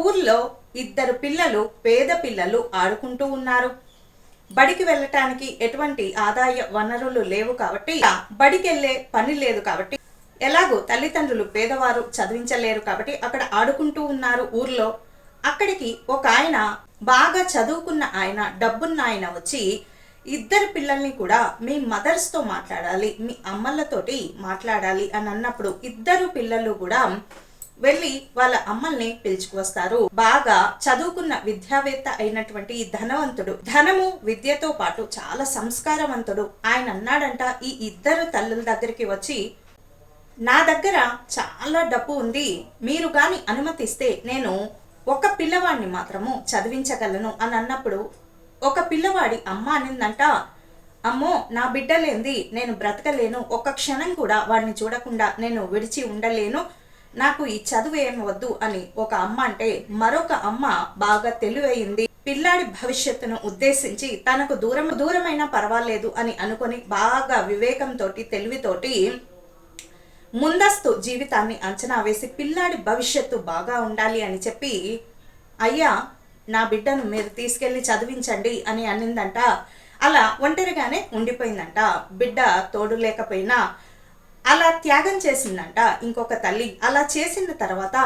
ఊర్లో ఇద్దరు పిల్లలు పేద పిల్లలు ఆడుకుంటూ ఉన్నారు. బడికి వెళ్ళటానికి ఎటువంటి ఆదాయ వనరులు లేవు కాబట్టి బడికెళ్ళే పని లేదు కాబట్టి ఎలాగో తల్లిదండ్రులు పేదవారు చదివించలేరు కాబట్టి అక్కడ ఆడుకుంటూ ఉన్నారు ఊర్లో. అక్కడికి ఒక ఆయన బాగా చదువుకున్న ఆయన డబ్బున్న ఆయన వచ్చి ఇద్దరు పిల్లల్ని కూడా మీ మదర్స్తో మాట్లాడాలి మీ అమ్మలతోటి మాట్లాడాలి అని అన్నప్పుడు ఇద్దరు పిల్లలు కూడా వెళ్ళి వాళ్ళ అమ్మల్ని పిలుచుకువస్తారు. బాగా చదువుకున్న విద్యావేత్త అయినటువంటి ధనవంతుడు. ధనము విద్యతో పాటు చాలా సంస్కారవంతుడు. ఆయన అన్నాడంట ఈ ఇద్దరు తల్లుల దగ్గరికి వచ్చి నా దగ్గర చాలా డబ్బు ఉంది. మీరు గాని అనుమతిస్తే నేను ఒక పిల్లవాడిని మాత్రము చదివించగలను అని అన్నప్పుడు ఒక పిల్లవాడి అమ్మ అనిందంట అమ్మో నా బిడ్డలేంది. నేను బ్రతకలేను. ఒక్క క్షణం కూడా వాడిని చూడకుండా నేను విడిచి ఉండలేను. నాకు ఈ చదువు ఏం వద్దు అని ఒక అమ్మ అంటే మరొక అమ్మ బాగా తెలివైంది పిల్లాడి భవిష్యత్తును ఉద్దేశించి తనకు దూరం దూరమైనా పర్వాలేదు అని అనుకొని బాగా వివేకంతో తెలివితోటి ముందస్తు జీవితాన్ని అంచనా వేసి పిల్లాడి భవిష్యత్తు బాగా ఉండాలి అని చెప్పి అయ్యా నా బిడ్డను మీరు తీసుకెళ్ళి చదివించండి అని అనిందంట అలా ఒంటరిగానే ఉండిపోయిందంట. బిడ్డ తోడు లేకపోయినా అలా త్యాగం చేసిందంట ఇంకొక తల్లి. అలా చేసిన తర్వాత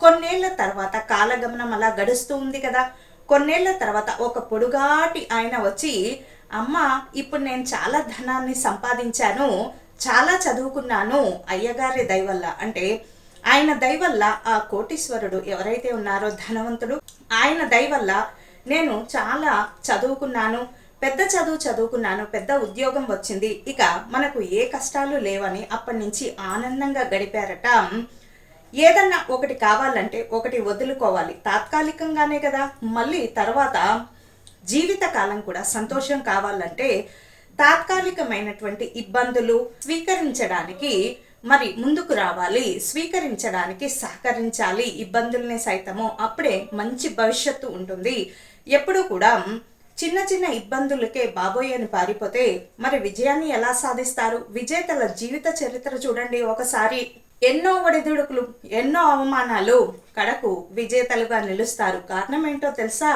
కొన్నేళ్ళ తర్వాత కాలగమనం అలా గడుస్తూ ఉంది కదా. కొన్నేళ్ళ తర్వాత ఒక పొడుగాటి ఆయన వచ్చి అమ్మ ఇప్పుడు నేను చాలా ధనాన్ని సంపాదించాను చాలా చదువుకున్నాను అయ్యగారి దయవల్ల. అంటే ఆయన దయవల్ల ఆ కోటీశ్వరుడు ఎవరైతే ఉన్నారో ధనవంతుడు ఆయన దయవల్ల నేను చాలా చదువుకున్నాను పెద్ద చదువు చదువుకున్నాను పెద్ద ఉద్యోగం వచ్చింది ఇక మనకు ఏ కష్టాలు లేవని అప్పటి నుంచి ఆనందంగా గడిపారట. ఏదన్నా ఒకటి కావాలంటే ఒకటి వదులుకోవాలి. తాత్కాలికంగానే కదా. మళ్ళీ తర్వాత జీవితకాలం కూడా సంతోషం కావాలంటే తాత్కాలికమైనటువంటి ఇబ్బందులు స్వీకరించడానికి మరి ముందుకు రావాలి. స్వీకరించడానికి సహకరించాలి. ఇబ్బందుల్ని సైతము అప్పుడే మంచి భవిష్యత్తు ఉంటుంది. ఎప్పుడూ కూడా చిన్న చిన్న ఇబ్బందులకే బాబోయ్ అని పారిపోతే మరి విజయాన్ని ఎలా సాధిస్తారు? విజేతల జీవిత చరిత్ర చూడండి ఒకసారి. ఎన్నో ఒడిదుడుకులు ఎన్నో అవమానాలు కడకు విజేతలుగా నిలుస్తారు. కారణం ఏంటో తెలుసా?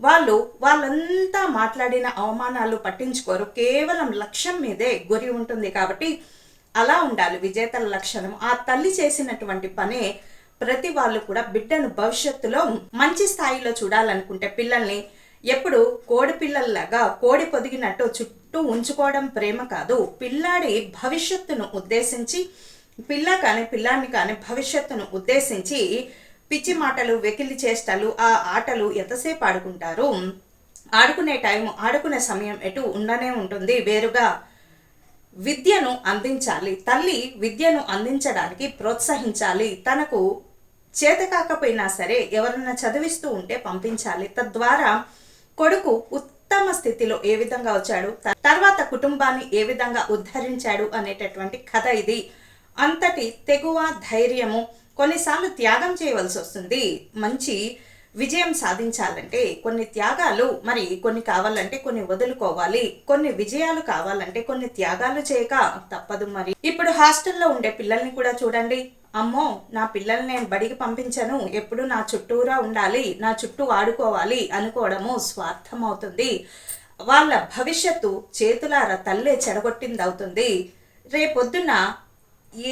వాళ్ళు వాళ్ళంతా మాట్లాడిన అవమానాలు పట్టించుకోరు. కేవలం లక్ష్యం మీదే గురి ఉంటుంది కాబట్టి అలా ఉండాలి విజేతల లక్షణం. ఆ తల్లి చేసినటువంటి పనే ప్రతి వాళ్ళు కూడా బిడ్డను భవిష్యత్తులో మంచి స్థాయిలో చూడాలనుకుంటే పిల్లల్ని ఎప్పుడు కోడి పిల్లల్లాగా కోడి పొదిగినట్టు చుట్టూ ఉంచుకోవడం ప్రేమ కాదు. పిల్లాడి భవిష్యత్తును ఉద్దేశించి పిల్ల కానీ పిల్లాన్ని కానీ భవిష్యత్తును ఉద్దేశించి పిచ్చి మాటలు వెకిలి చేష్టలు ఆ ఆటలు ఎంతసేపు ఆడుకుంటారు? ఆడుకునే టైం ఆడుకునే సమయం ఎటు ఉండనే ఉంటుంది. వేరుగా విద్యను అందించాలి. తల్లి విద్యను అందించడానికి ప్రోత్సహించాలి. తనకు చేత కాకపోయినా సరే ఎవరన్నా చదివిస్తూ ఉంటే పంపించాలి. తద్వారా కొడుకు ఉత్తమ స్థితిలో ఏ విధంగా వచ్చాడు? తర్వాత కుటుంబాన్ని ఏ విధంగా ఉద్ధరించాడు అనేటటువంటి కథ ఇది. అంతటి తెగువ ధైర్యము కొన్నిసార్లు త్యాగం చేయవలసి వస్తుంది. మంచి విజయం సాధించాలంటే కొన్ని త్యాగాలు మరి కొన్ని కావాలంటే కొన్ని వదులుకోవాలి. కొన్ని విజయాలు కావాలంటే కొన్ని త్యాగాలు చేయక తప్పదు మరి. ఇప్పుడు హాస్టల్లో ఉండే పిల్లల్ని కూడా చూడండి. అమ్మో నా పిల్లల్ని నేను బడికి పంపించను. ఎప్పుడు నా చుట్టూరా ఉండాలి నా చుట్టూ ఆడుకోవాలి అనుకోవడము స్వార్థం అవుతుంది వాళ్ళ భవిష్యత్తు చేతులార తల్లే చెడగొట్టింది అవుతుంది రేపొద్దున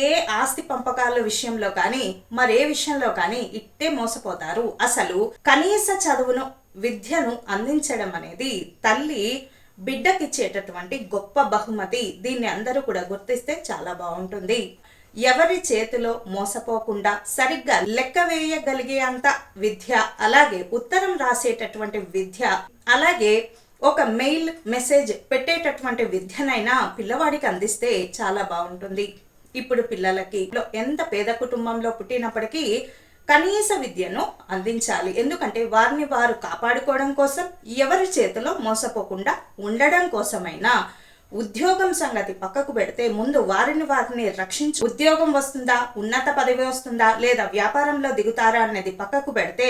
ఏ ఆస్తి పంపకాల విషయంలో కానీ మరే విషయంలో కానీ ఇట్టే మోసపోతారు. అసలు కనీస చదువును విద్యను అందించడం అనేది తల్లి బిడ్డకిచ్చేటటువంటి గొప్ప బహుమతి. దీన్ని అందరూ కూడా గుర్తిస్తే చాలా బాగుంటుంది. ఎవరి చేతిలో మోసపోకుండా సరిగ్గా లెక్క వేయగలిగే అంత విద్య అలాగే ఉత్తరం రాసేటటువంటి విద్య అలాగే ఒక మెయిల్ మెసేజ్ పెట్టేటటువంటి విద్యనైనా పిల్లవాడికి అందిస్తే చాలా బాగుంటుంది. ఇప్పుడు పిల్లలకి ఎంత పేద కుటుంబంలో పుట్టినప్పటికీ కనీస విద్యను అందించాలి. ఎందుకంటే వారిని వారు కాపాడుకోవడం కోసం ఎవరి చేతిలో మోసపోకుండా ఉండడం కోసమైనా ఉద్యోగం సంగతి పక్కకు పెడితే ముందు వారిని వారిని రక్షించు. ఉద్యోగం వస్తుందా? ఉన్నత పదవి వస్తుందా? లేదా వ్యాపారంలో దిగుతారా అనేది పక్కకు పెడితే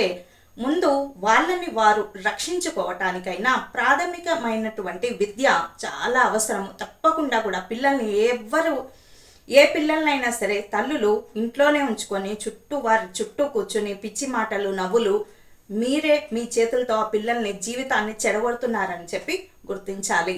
ముందు వాళ్ళని వారు రక్షించుకోవటానికైనా ప్రాథమికమైనటువంటి విద్య చాలా అవసరం. తప్పకుండా కూడా పిల్లల్ని ఎవ్వరు ఏ పిల్లలనైనా సరే తల్లులు ఇంట్లోనే ఉంచుకొని చుట్టూ వారి చుట్టూ కూర్చుని పిచ్చి మాటలు నవ్వులు మీరే మీ చేతులతో ఆ పిల్లల్ని జీవితాన్ని చెడగొడుతున్నారని చెప్పి గుర్తించాలి.